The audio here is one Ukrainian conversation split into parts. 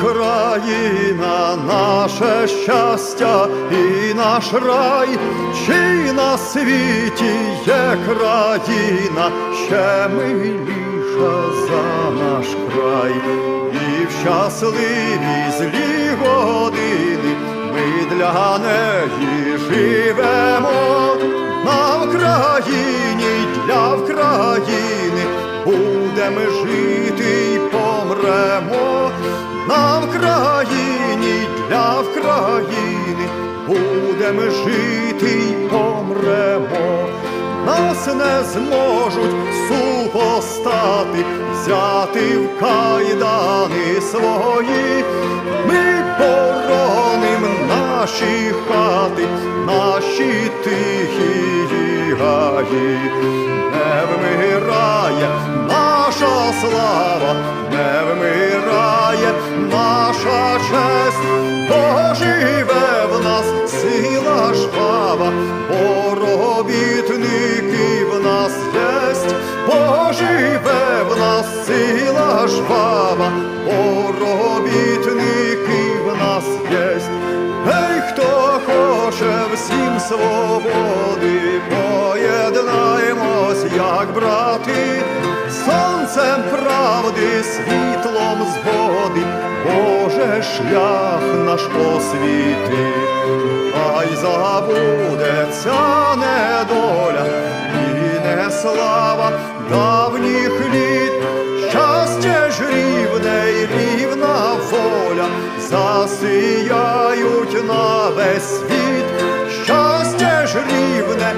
Україна, наше щастя і наш рай, чи на світі є країна, ще миліша за наш край, і в щасливі злі години ми для неї живемо. На Вкраїні для України будемо жити на Вкраїні для України будемо жити й помремо. Нас не зможуть супостати, взяти в кайдани свої. Ми бороним наші хати, наші тихі гаї. Не вмирає наша слава, не вмирає жвава, робітники в нас єсть. Гей, хто хоче всім свободи, поєднаємось, як брати, сонцем правди, світлом згоди, Боже шлях наш освіти, хай забудеться недоля і не слава світ, щастя ж рівне,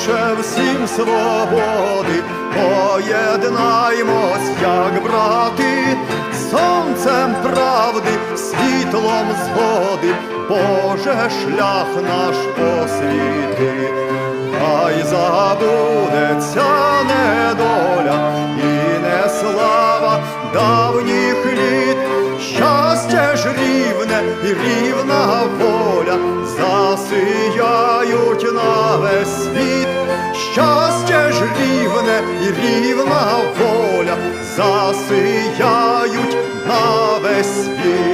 хоче всім свободи, поєднаймось, як брати, сонцем правди, світлом згоди, Боже шлях наш освіти, хай забудеться недоля і не слава давніх літ, щастя ж рівне і рівна щастя ж рівне і рівна воля засияють на весь світ.